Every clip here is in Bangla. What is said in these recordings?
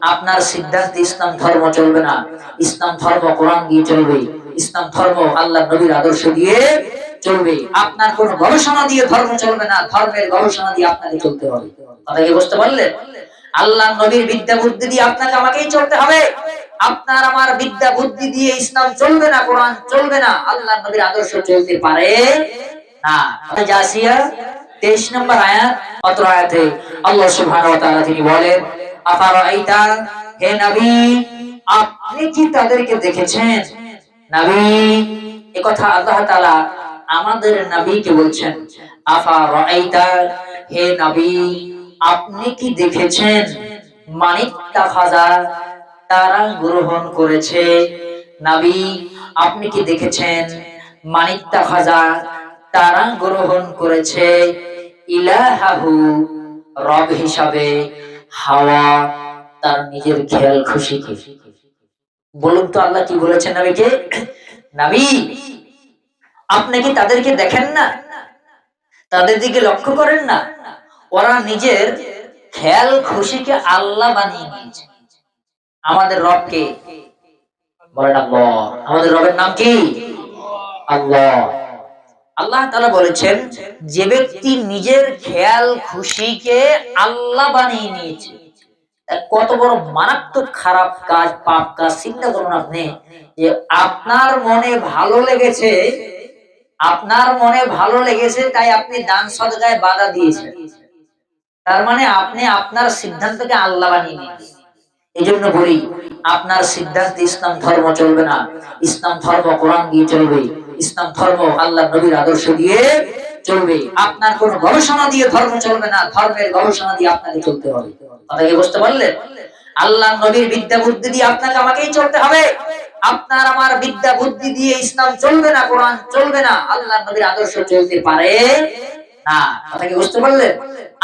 আপনার সিদ্ধান্তে ইসলাম ধর্ম চলবে না। ইসলাম ধর্ম কোরআন দিয়ে চলবে। ইসলাম ধর্ম আল্লাহ নবীর আদর্শ দিয়ে চলবে। আপনার কোন গবেষণা দিয়ে ধর্ম চলবে না। ধর্মের গবেষণা দিয়ে আপনাকে চলতে হবে। কথা কি বুঝতে পারলেন? আল্লাহ নবীর বিদ্যা বুদ্ধি দিয়ে আপনাকে আমাকেই চলতে হবে। আপনার আমার বিদ্যা বুদ্ধি দিয়ে ইসলাম চলবে না, কোরআন চলবে না। আল্লাহ নবীর আদর্শ চলতে পারে না। জাসিয়া 23 নম্বর আয়াত, অত্র আয়াতে আল্লাহ সুবহানাহু ওয়া তাআলা তিনি বলেন আফারাইতা? হে নবী, আপনি কি তাদেরকে দেখেছেন? নবী, এ কথা আল্লাহ তাআলা আমাদের নবীকে বলছেন। আফারাইতা? হে নবী, আপনি কি দেখেছেন? মানিক তাফাজা তারা গ্রহণ করেছে। নবী, আপনি কি দেখেছেন? মানিক তাফাজা তারা গ্রহণ করেছে। ইলাহাহু, রব হিসাবে হাওয়া, তার নিজের খেয়াল খুশি। বলুন তো আল্লাহ কি বলেছেন নবীকে? নবী, আপনি কি তাদেরকে দেখেন না? তাদের দিকে লক্ষ্য করেন না? ওরা নিজের খেয়াল খুশিকে আল্লাহ বানিয়ে নিয়েছে আমাদের রবকে বলেন আল্লাহ। আমাদের রবের নাম কি? আল্লাহ। আল্লাহ তাআলা বলেছেন, যে ব্যক্তি নিজের খেয়াল, খুশিকে আল্লাহ বানিয়ে নিয়েছে। কত বড় মারাত্মক খারাপ কাজ, পাপ কাজ, চিন্তা করুন আপনি, যে আপনার মনে ভালো লেগেছে, আপনার মনে ভালো লেগেছে, তাই আপনি দান সদকায় বাধা দিয়েছেন। তার মানে আপনি আপনার সিদ্ধান্তকে আল্লাহ বানিয়ে নিয়েছেন। এই জন্য বলি আপনার সিদ্ধান্তে ইসলাম ধর্ম চলবে না। ইসলাম ধর্ম কোরআন দিয়ে চলবে। ইসলাম ধর্ম আল্লাহ নবীর আদর্শ দিয়ে চলবে। আপনার কোন গবেষণা দিয়ে ধর্ম চলবে না। ধর্মের গবেষণা দিয়ে আপনাকে চলতে হবে। কথা কি বুঝতে পারলেন? আল্লাহ নবীর বিদ্যা বুদ্ধি দিয়ে আপনাকে আমাকেই চলতে হবে। আপনার আমার বিদ্যা বুদ্ধি দিয়ে ইসলাম চলবে না, কোরআন চলবে না। আল্লাহ নবীর আদর্শ চলতে পারে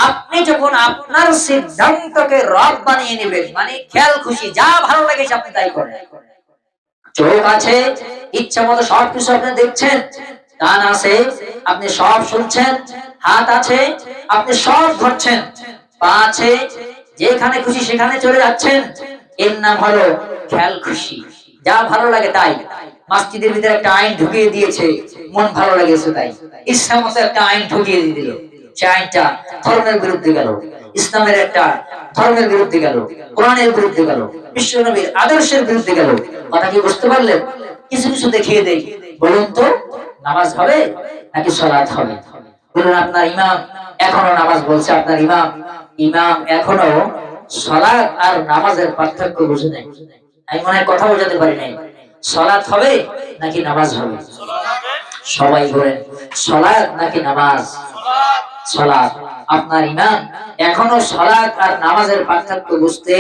আপনি যখন আপনার সিদ্ধান্তকে রব বানিয়ে নেবেন মানে খেয়াল, খুশি, যা ভালো লাগে আপনি তাই করেন। চোখ আছে, ইচ্ছা মতো সব কিছু আপনি দেখছেন, কান আছে, আপনি সব শুনছেন, হাত আছে, আপনি সব ধরছেন, পা আছে, যেখানে খুশি সেখানে চলে যাচ্ছেন। এর নাম হলো খেয়াল, খুশি, যা ভালো লাগে তাই। মসজিদের ভিতরে একটা আইন ঢুকিয়ে দিয়েছে। মন ভালো লেগেছে তাই। ইসলাম একটা আইন ঢুকিয়ে দিয়ে দিল। সে আইনটা ধর্মের বিরুদ্ধে গেল। ইসলামের একটা ধর্মের বিরুদ্ধে গেল। কোরআনের বিরুদ্ধে গেল। বিশ্ব নবীর আদর্শের বিরুদ্ধে গেল। কথা কি বুঝতে পারলেন? কিছু কিছু দেখিয়ে দেই। বলুন তো, নামাজ হবে নাকি সলাৎ হবে? বলুন, আপনার ইমাম এখনও নামাজ বলছে, আপনার ইমাম। ইমাম এখনও সলাৎ আর নামাজের পার্থক্য বুঝে নেই। আমি মনে হয় কথা বোঝাতে পারি নাই। সলাৎ হবে নাকি নামাজ হবে? সবাই বলেন, সলাৎ নাকি নামাজ? সলাৎ। আপনার ইমান এখনও সলাৎ আর নামাজের পার্থক্য বুঝতে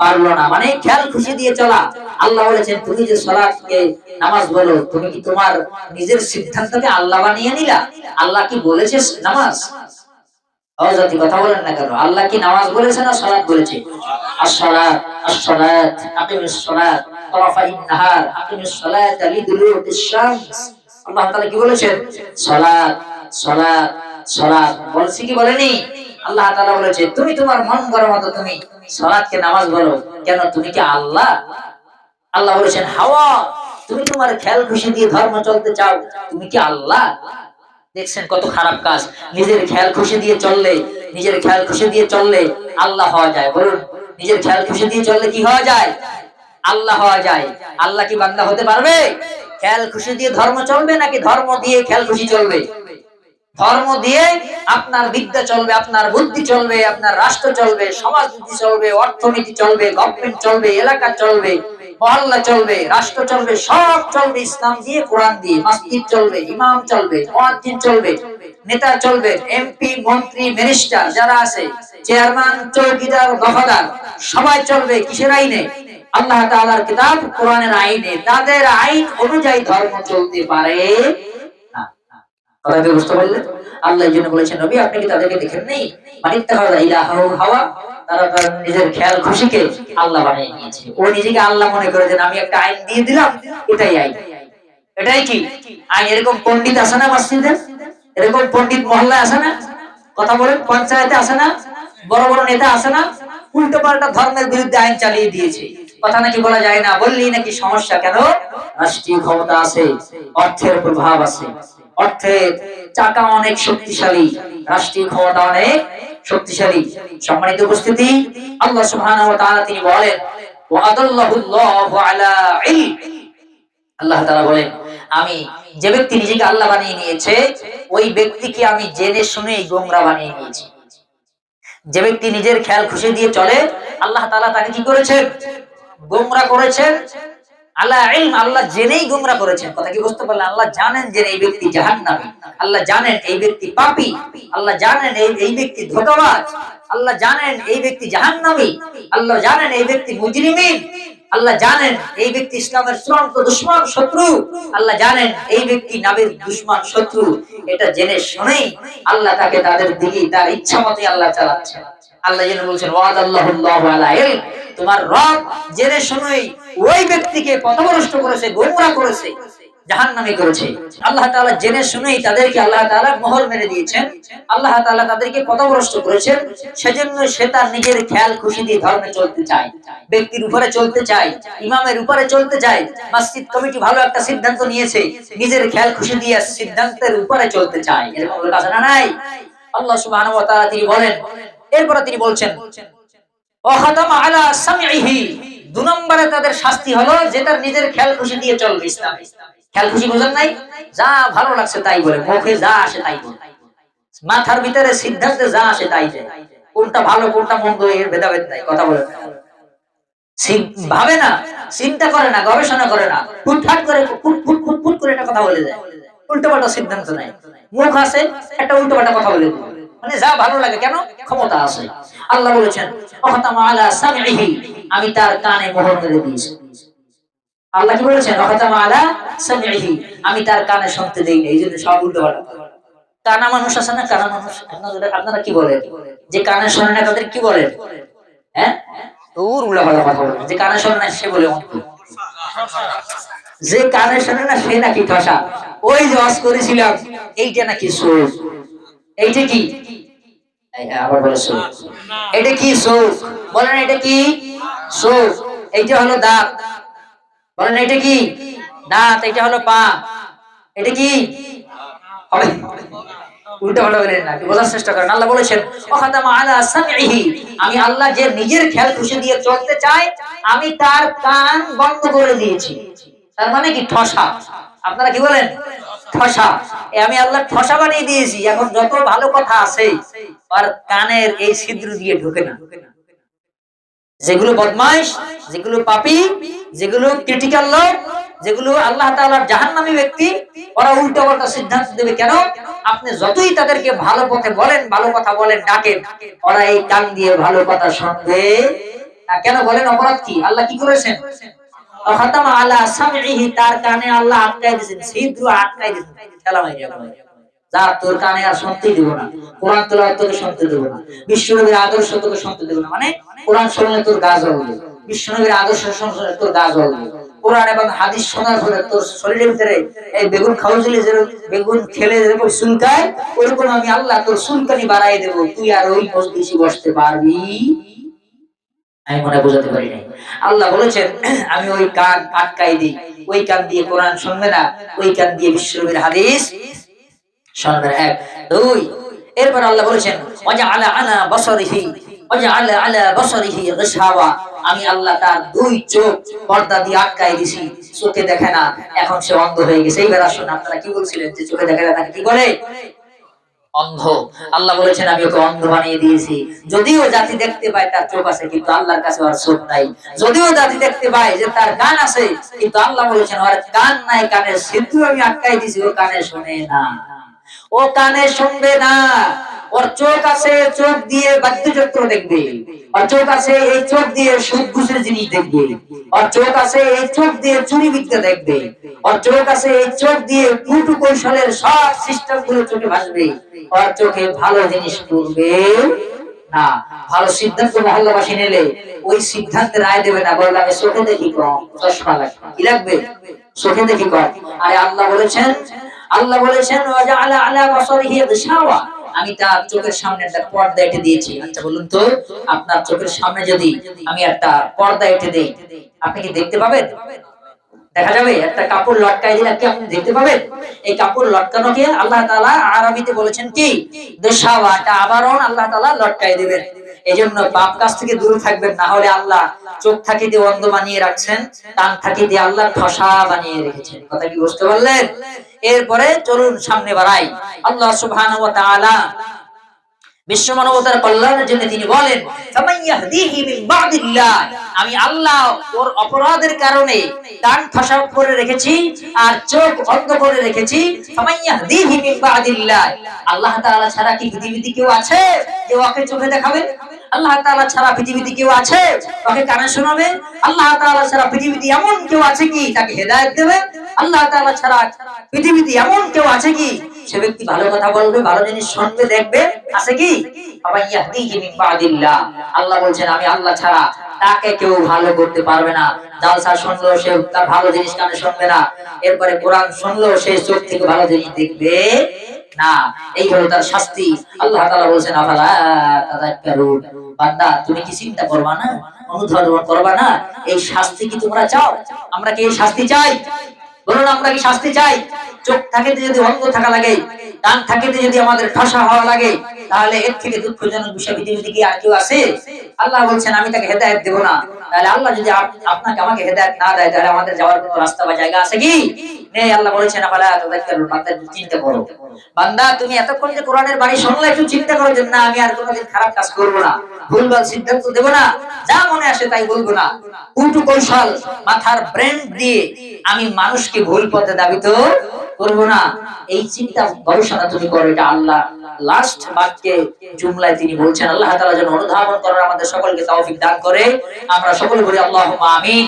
পারল না। মানে খেয়াল খুশি দিয়ে চলা। আল্লাহ বলেছেন, তুমি যে সলাৎকে নামাজ বলো, তুমি কি তোমার নিজের সিদ্ধান্তকে আল্লাহ বানিয়ে নিলা? আল্লাহ কি বলেছে নামাজ? অজাতি কথা বলেন না কেন? আল্লাহ কি নামাজ বলেছে না সলাৎ বলেছে? আসসালাত আসসালাত আকিমিস সালাত তুমি তোমার মন গড়া মতো তুমি সালাতকে নামাজ বলো। কেন? তুমি কি আল্লাহ? আল্লাহ বলেছেন, হাওয়া, তুমি তোমার খেয়াল খুশি দিয়ে ধর্ম চলতে চাও, তুমি কি আল্লাহ? দেখছেন কত খারাপ কাজ। নিজের খেয়াল খুশি দিয়ে চললে, নিজের খেয়াল খুশি দিয়ে চললে আল্লাহ হওয়া যায়। বলুন, নিজের খেয়াল খুশি দিয়ে চললে কি হওয়া যায়? আল্লাহ হওয়া যায়। আল্লাহ কি বান্দা হতে পারবে? খেয়াল খুশি দিয়ে ধর্ম চলবে নাকি ধর্ম দিয়ে খেয়াল খুশি চলবে? ধর্ম দিয়ে আপনার বিদ্যা চলবে, আপনার বুদ্ধি চলবে, আপনার রাষ্ট্র চলবে, সমাজনীতি চলবে, অর্থনীতি চলবে গভর্নমেন্ট চলবে, এলাকা চলবে, মহল্লা চলবে, রাষ্ট্র চলবে, সব চলবে, ইসলাম দিয়ে, কোরআন দিয়ে, মসজিদ চলবে, ইমাম চলবে মুয়াজ্জিন চলবে, নেতা চলবে এমপি মন্ত্রী মিনিস্টার যারা আছে চেয়ারম্যান চৌকিদার দফাদার সবাই চলবে, কিসের আইনে? আল্লাহ তাআলার কিতাব কোরআনের আইনে, তাদের আইন অনুযায়ী ধর্ম চলতে পারে। বুঝতে আল্লাহ জন্য বলেছেন, নবী, আপনি কি তাদেরকে দেখেন নেই? হাওয়া, তারা তার নিজের খেয়াল, খুশিকে আল্লাহ বানিয়ে নিয়েছে। ও নিজেকে আল্লাহ মনে করে আমি একটা আইন দিয়ে দিলাম এটাই আইন। এটাই কি? আইন এরকম পণ্ডিত আছে না মসজিদে? এরকম পণ্ডিত মহল্লা আছে না? কথা বলেন, পঞ্চায়েতে আছে না? বড় বড় নেতা আছে না, উল্টো পাল্টা ধর্মের বিরুদ্ধে আইন চালিয়ে দিয়েছে। কথা নাকি বলা যায় না, বললেই নাকি সমস্যা কেন? রাষ্ট্রীয় ক্ষমতা আছে, অর্থের প্রভাব আছে। অর্থের চাকা অনেক শক্তিশালী, রাষ্ট্রীয় ক্ষমতা অনেক শক্তিশালী। সম্মানিত উপস্থিতি, আল্লাহ সুবহানাহু ওয়া তাআলা তিনি বলেন, ওয়া আদাল্লাহু আল্লাহু আলা ইলম আল্লাহ তাআলা বলেন, আমি যে ব্যক্তি নিজেকে আল্লাহ বানিয়ে নিয়েছে, ওই ব্যক্তিকে আমি জেনে শুনে গোমরা বানিয়ে নিয়েছি। যে ব্যক্তি নিজের খেয়াল খুশি দিয়ে চলে, আল্লাহ তালা তাকে কি করেছেন? গোমরা করেছেন। আল্লাহ আল্লাহ জেনেই গোমরা করেছেন। কথা কি বুঝতে পারলেন? আল্লাহ জানেন যে এই ব্যক্তি জাহান্নামী। আল্লাহ জানেন এই ব্যক্তি পাপি। আল্লাহ জানেন এই এই ব্যক্তি ধোকাবাজ। আল্লাহ জানেন এই ব্যক্তি জাহান্নামী। আল্লাহ জানেন এই ব্যক্তি মুজরিমিন। আল্লাহ জানেন এই ব্যক্তি ইসলামের চূড়ান্ত দুশ্মন শত্রু। আল্লাহ জানেন এই ব্যক্তি নাবির দুশ্মন শত্রু। এটা জেনে শুনেই আল্লাহ তাকে তাদের দিকে তার ইচ্ছা মতে আল্লাহ চালাচ্ছে। আল্লাহ যেন বলছেন ওয়াদ আল্লাহ তোমার রব জেনে শুনেই ওই ব্যক্তিকে পথভ্রষ্ট করেছে, গোমরা করেছে। নিজের খুশি দিয়ে সিদ্ধান্তের উপরে চলতে চায়। নাই? আল্লাহ তিনি বলেন, এরপরে তিনি বলছেন দু নম্বরে তাদের শাস্তি হলো যে তার নিজের খেয়াল খুশি দিয়ে চলবে ইসলাম। যা ভালো লাগছে তাই বলে, মুখে যা আসে তাই বলে। মাথার ভিতরে সিদ্ধান্তে যা আসে তাই যায়। কোনটা ভালো, কোনটা মন্দ, এর ভেদাভেদ নাই, কথা বলে ভাবে না, চিন্তা করে না, গবেষণা করে না ফুটফাট করে ফুট করে একটা কথা বলে যায়। উল্টো পাল্টা সিদ্ধান্ত নাই। মুখ আছে, একটা উল্টো পাল্টা কথা বলে মানে যা ভালো লাগে কেন? ক্ষমতা আছে। আল্লাহ বলেছেন আমি তার কানে মোহর মেরে দিয়েছি। আল্লাহ কি বলেছেন? আমি তার কানে শুনতে দেই এই জন্য সব উল্টো পাল্টা কানা মানুষ আছে না? কানা মানুষ। আপনারা কি বলেন? যে কানে শোনে না, তাদের কি বলেন? হ্যাঁ? উল্টা পাল্টা কথা বলে যে কানে সে বলে যে কানে শোনে না, সে নাকি ঠসা। ওই যে ওয়াজ করেছিলাম, এইটা নাকি সোর। এইটা কি? এটা কি সোর? বলেন, এটা কি? সোর। এইটা হলো দাঁত। বলেন এটা কি? দাঁত, এটা হলো পা। এটা কি? আমি তার কান বন্ধ করে দিয়েছি। তার মানে কি? ঠসা। আপনারা কি বলেন? ঠসা। আমি আল্লাহ ঠসা বানিয়ে দিয়েছি, এখন যত ভালো কথা আছে আর কানের এই ছিদ্র দিয়ে ঢোকে না। যেগুলো বদমাইশ, যেগুলো পাপী, যেগুলো ক্রিটিক্যাল লোক, যেগুলো আল্লাহ তাআলার জাহান্নামী ব্যক্তি, ওরা উল্টো পাল্টা সিদ্ধান্ত দেবে কেন? আপনি যতই তাদেরকে ভালো পথে বলেন, ভালো কথা বলেন, ডাকেন, ওরা এই কান দিয়ে ভালো কথা শুনবে। কেন বলেন অপরাধ কি? আল্লাহ কি করেছেন? আলা সামঈহি, তার কানে আল্লাহ আটকাই দিয়েছেন, ছিদ্র আটকাই দিয়েছেন। খেলা হয়ে যাবে যা তোর কানে আর শুনতে দেব না। কোরআন তেলাওয়াত তোকে শুনতে দেব না। বিশ্বনবীর আদর্শ তোকে শুনতে দেব না। মানে কোরআন তোর বিশ্বনবীর আদর্শ শুনলে তোর কোরআন এবং হাদিস শোনার পরে তোর শরীরের ভিতরে এই বেগুন যেরকম, বেগুন খেলে যেরকম ওরকম আমি আল্লাহ তোর চুলকানি বাড়াই দেব। তুই আর ওই মজলিসে বসতে পারবি। আমি মনে বোঝাতে পারি নাই। আল্লাহ বলেছেন, আমি ওই কান আটকাই দিই। ওই কান দিয়ে কোরআন শুনবে না। ওই কান দিয়ে বিশ্বনবীর হাদিস এক, দুই। এরপর আল্লাহ বলেছেন আলা বসরিহি আলা আলা বসরিহি আমি আল্লাহ তার দুই চোখ পর্দা দিয়ে আটকাই দিছি, চোখে দেখে না। এখন সে অন্ধ হয়ে গেছে। এইবার আসুন, আপনারা কি বলছিলেন যে চোখে দেখে না কি বলে? অন্ধ। আল্লাহ বলেছেন, আমি ওকে অন্ধ বানিয়ে দিয়েছি। যদিও জাতি দেখতে পায় তার চোখ আছে, কিন্তু আল্লাহর কাছে ওর চোখ নাই। যদিও জাতি দেখতে পায় যে তার কান আছে, কিন্তু আল্লাহ বলেছেন, ওর কান নাই কানে সিদ্ধু আমি আটকাই দিয়েছি ও কানে শোনে না। ও কানে শুনবে না। ওর চোখ আছে, চোখ দিয়ে বাদ্যযন্ত্র দেখবে। ওর চোখ আছে, এই চোখ দিয়ে সুদ ঘুষের জিনিস দেখবে। ওর চোখ আছে, এই চোখ দিয়ে চুরি বিদ্যা দেখবে। ওর চোখ আছে, এই চোখ দিয়ে কুটু কৌশলের সব সিস্টেমগুলো চোখে ভাসবে। ওর চোখে ভালো জিনিস পড়বে না। ভালো সিদ্ধান্ত মহল্লাবাসী নিলে ওই সিদ্ধান্তে রায় দেবে না। বলবে আমি চোখে দেখি কম। চশমা লাগবে। কি লাগবে? চোখে দেখি কম। আরে আল্লাহ বলেছেন আল্লাহ বলেছেন আলা আমি তার চোখের সামনে একটা পর্দা এঁটে দিয়েছি। আচ্ছা বলুন তো, আপনার চোখের সামনে যদি আমি একটা পর্দা এঁটে দেই, আপনি কি দেখতে পাবেন? দেখা যাবে, একটা কাপড় লটকাই দিলে কি আপনি দেখতে পাবেন? এই কাপড় লটকানোকে আল্লাহ তাআলা আরবিতে বলেছেন কি? দেশাওয়াটা আবারও আল্লাহ তাআলা লটকাই দিবেন। এই জন্য পাপ কাজ থেকে দূরে থাকবেন, না হলে আল্লাহ চোখ থাকি দিয়ে অন্ধ বানিয়ে রাখছেন কান দিয়ে আল্লাহ ঠসা বানিয়ে রেখেছেন। কথা কি বুঝতে পারলেন? এরপরে চলুন সামনে বাড়াই। আল্লাহ সুবহানাহু ওয়া তাআলা বিশ্ব মানবতার কল্যাণের জন্য তিনি বলেন। আমি আল্লাহ ওর অপরাধের কারণে কান ফাঁসা করে রেখেছি আর চোখ অন্ধ করে রেখেছি। আল্লাহ তাআলা ছাড়া কি পৃথিবীতে কেউ আছে যে ওকে চোখে দেখাবে আল্লাহ তাআলা ছাড়া পৃথিবীতে কেউ আছে ওকে কানে শোনাবে আল্লাহ তাআলা ছাড়া পৃথিবীতে এমন কেউ আছে কি তাকে হেদায়েত দেবে আল্লাহ তাআলা ছাড়া পৃথিবীতে এমন কেউ আছে কি সে ব্যক্তি ভালো কথা বলবে, ভালো জিনিস শুনবে, দেখবে, আছে কি? আল্লাহ বলছেন, আমি আল্লাহ ছাড়া তাকে কেউ ভালো করতে পারবে না। জালসা শুনলো সে তার ভালো জিনিস কানে শুনবে না। এরপরে কোরআন শুনলো সে চোখ থেকে ভালো জিনিস দেখবে না। এই হলো তার শাস্তি। আল্লাহ তাআলা বলছেন বান্দা, তুমি কি চিন্তা করবা না? অনুধাবন করবা না? এই শাস্তি কি তোমরা চাও? আমরা কি এই শাস্তি চাই? বলুন, আমরা কি শাস্তি চাই? চোখ থাকিতে যদি অঙ্গ থাকা লাগে ডান থাকিতে যদি আমাদের ঠাসা হওয়া লাগে, তাহলে এর থেকে দুঃখজনক বিষয় পৃথিবীতে কি আর কেউ আছে? আল্লাহ বলছেন, আমি তাকে হেদায়েত দেব না। তাহলে আল্লাহ যদি আপনাকে আমাকে হেদায়েত না দেয়, তাহলে আমাদের যাওয়ার কোনো রাস্তা বা জায়গা আছে কি? নেই, আল্লাহ বান্দা চিন্তা করো। বান্দা, তুমি এতক্ষণ যে কোরআনের শুনলে, একটু চিন্তা করো যে, না, আমি আর কোনোদিন খারাপ কাজ করব না সিদ্ধান্ত দেব না, যা মনে তাই বলব না। মাথার আমি মানুষকে ভুল পথে দাবিত করব না। এই চিন্তা গবেষণা তুমি করো, এটা আল্লাহ। লাস্ট বাক্যে জুমলায় তিনি বলছেন, আল্লাহ তালা যেন অনুধাবন করার আমাদের সকলকে তৌফিক দান করে। আমরা সকলে বলি আল্লাহুম্মা আমিন।